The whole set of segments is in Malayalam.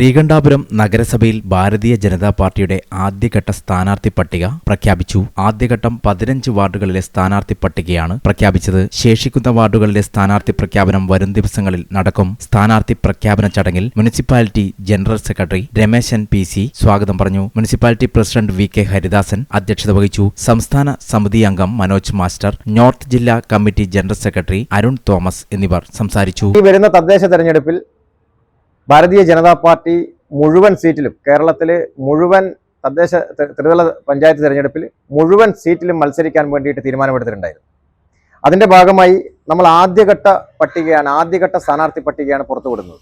ശ്രീകണ്ഠാപുരം നഗരസഭയിൽ ഭാരതീയ ജനതാ പാർട്ടിയുടെ ആദ്യഘട്ട സ്ഥാനാർത്ഥി പട്ടിക പ്രഖ്യാപിച്ചു. ആദ്യഘട്ടം പതിനഞ്ച് വാർഡുകളിലെ സ്ഥാനാർത്ഥി പട്ടികയാണ് പ്രഖ്യാപിച്ചത്. ശേഷിക്കുന്ന വാർഡുകളിലെ സ്ഥാനാർത്ഥി പ്രഖ്യാപനം വരും ദിവസങ്ങളിൽ നടക്കും. സ്ഥാനാർത്ഥി പ്രഖ്യാപന ചടങ്ങിൽ municipality general secretary Rameshan P C സ്വാഗതം പറഞ്ഞു. Municipality president V K Haridasan അധ്യക്ഷത വഹിച്ചു. സംസ്ഥാന സമിതി അംഗം മനോജ് മാസ്റ്റർ നോർത്ത് ജില്ലാ committee general secretary Arun Thomas എന്നിവർ സംസാരിച്ചു. വരുന്ന തദ്ദേശ തെരഞ്ഞെടുപ്പിൽ ഭാരതീയ ജനതാ പാർട്ടി മുഴുവൻ സീറ്റിലും കേരളത്തിലെ മുഴുവൻ തദ്ദേശ ത്രിതല പഞ്ചായത്ത് തിരഞ്ഞെടുപ്പിൽ മുഴുവൻ സീറ്റിലും മത്സരിക്കാൻ വേണ്ടിയിട്ട് തീരുമാനമെടുത്തിട്ടുണ്ടായിരുന്നു. അതിന്റെ ഭാഗമായി നമ്മൾ ആദ്യഘട്ട പട്ടികയാണ് ആദ്യഘട്ട സ്ഥാനാർത്ഥി പട്ടികയാണ് പുറത്തുവിടുന്നത്.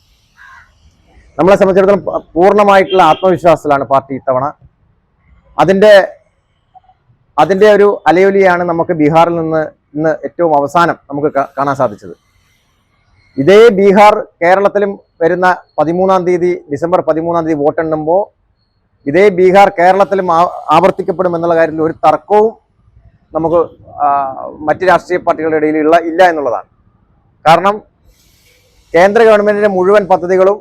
നമ്മളെ സംബന്ധിച്ചിടത്തോളം പൂർണമായിട്ടുള്ള ആത്മവിശ്വാസത്തിലാണ് പാർട്ടി ഇത്തവണ. അതിന്റെ അതിന്റെ ഒരു അലയൊലിയാണ് നമുക്ക് ബീഹാറിൽ നിന്ന് ഇന്ന് ഏറ്റവും അവസാനം നമുക്ക് കാണാൻ സാധിച്ചത്. ഇതേ ബീഹാർ കേരളത്തിലും വരുന്ന പതിമൂന്നാം തീയതി ഡിസംബർ പതിമൂന്നാം തീയതി വോട്ടെണ്ണുമ്പോൾ ഇതേ ബീഹാർ കേരളത്തിലും ആവർത്തിക്കപ്പെടും എന്നുള്ള കാര്യത്തിൽ ഒരു തർക്കവും നമുക്ക് മറ്റ് രാഷ്ട്രീയ പാർട്ടികളുടെ ഇടയിലുള്ള ഇല്ല എന്നുള്ളതാണ്. കാരണം കേന്ദ്ര ഗവൺമെന്റിന്റെ മുഴുവൻ പദ്ധതികളും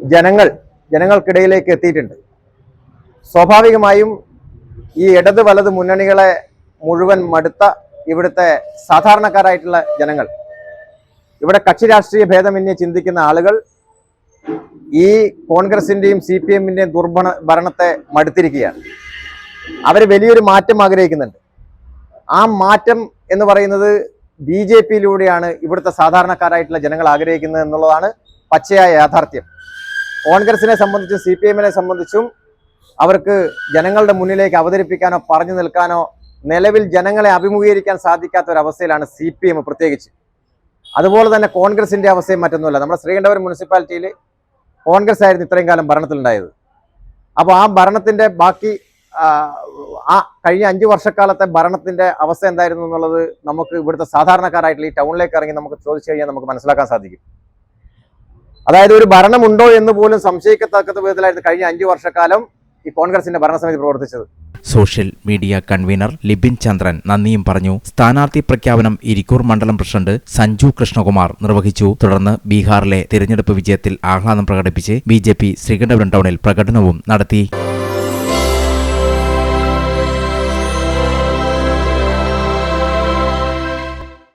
ജനങ്ങൾ ജനങ്ങൾക്കിടയിലേക്ക് എത്തിയിട്ടുണ്ട്. സ്വാഭാവികമായും ഈ ഇടത് വലത് മുന്നണികളെ മുഴുവൻ മടുത്ത ഇവിടുത്തെ സാധാരണക്കാരായിട്ടുള്ള ജനങ്ങൾ ഇവിടെ കക്ഷി രാഷ്ട്രീയ ഭേദമന്യേ ചിന്തിക്കുന്ന ആളുകൾ ഈ കോൺഗ്രസിന്റെയും സി പി എമ്മിന്റെയും ദുർഭണ ഭരണത്തെ മടുത്തിരിക്കുകയാണ്. അവർ വലിയൊരു മാറ്റം ആഗ്രഹിക്കുന്നുണ്ട്. ആ മാറ്റം എന്ന് പറയുന്നത് ബി ജെ പിയിലൂടെയാണ് ഇവിടുത്തെ സാധാരണക്കാരായിട്ടുള്ള ജനങ്ങൾ ആഗ്രഹിക്കുന്നത് എന്നുള്ളതാണ് പച്ചയായ യാഥാർത്ഥ്യം. കോൺഗ്രസിനെ സംബന്ധിച്ചും സി പി എമ്മിനെ സംബന്ധിച്ചും അവർക്ക് ജനങ്ങളുടെ മുന്നിലേക്ക് അവതരിപ്പിക്കാനോ പറഞ്ഞു നിൽക്കാനോ നിലവിൽ ജനങ്ങളെ അഭിമുഖീകരിക്കാൻ സാധിക്കാത്ത ഒരു അവസ്ഥയിലാണ് സി പി എം പ്രത്യേകിച്ച്. അതുപോലെ തന്നെ കോൺഗ്രസിന്റെ അവസ്ഥയും മറ്റൊന്നുമല്ല. നമ്മുടെ ശ്രീകണ്ഠപുരം മുനിസിപ്പാലിറ്റിയിൽ കോൺഗ്രസ് ആയിരുന്നു ഇത്രയും കാലം ഭരണത്തിലുണ്ടായത്. അപ്പോൾ ആ ഭരണത്തിന്റെ ബാക്കി ആ, കഴിഞ്ഞ അഞ്ചു വർഷക്കാലത്തെ ഭരണത്തിന്റെ അവസ്ഥ എന്തായിരുന്നു എന്നുള്ളത് നമുക്ക് ഇവിടുത്തെ സാധാരണക്കാരായിട്ടുള്ള ഈ ടൗണിലേക്ക് ഇറങ്ങി നമുക്ക് ചോദിച്ചു കഴിഞ്ഞാൽ നമുക്ക് മനസ്സിലാക്കാൻ സാധിക്കും. അതായത് ഒരു ഭരണമുണ്ടോ എന്ന് പോലും സംശയിക്കത്തക്ക വിധത്തിലായിരുന്നു കഴിഞ്ഞ അഞ്ചു വർഷക്കാലം ഈ കോൺഗ്രസിന്റെ ഭരണസമിതി പ്രവർത്തിച്ചത്. Social media convener Libin Chandran നന്ദിയും പറഞ്ഞു. സ്ഥാനാർത്ഥി പ്രഖ്യാപനം ഇരിക്കൂർ മണ്ഡലം പ്രസിഡന്റ് സഞ്ജു കൃഷ്ണകുമാർ നിർവഹിച്ചു. തുടർന്ന് ബീഹാറിലെ തിരഞ്ഞെടുപ്പ് വിജയത്തിൽ ആഹ്ലാദം പ്രകടിപ്പിച്ച് ബി ജെ പി ശ്രീകണ്ഠപുരം ടൗണിൽ പ്രകടനവും നടത്തി.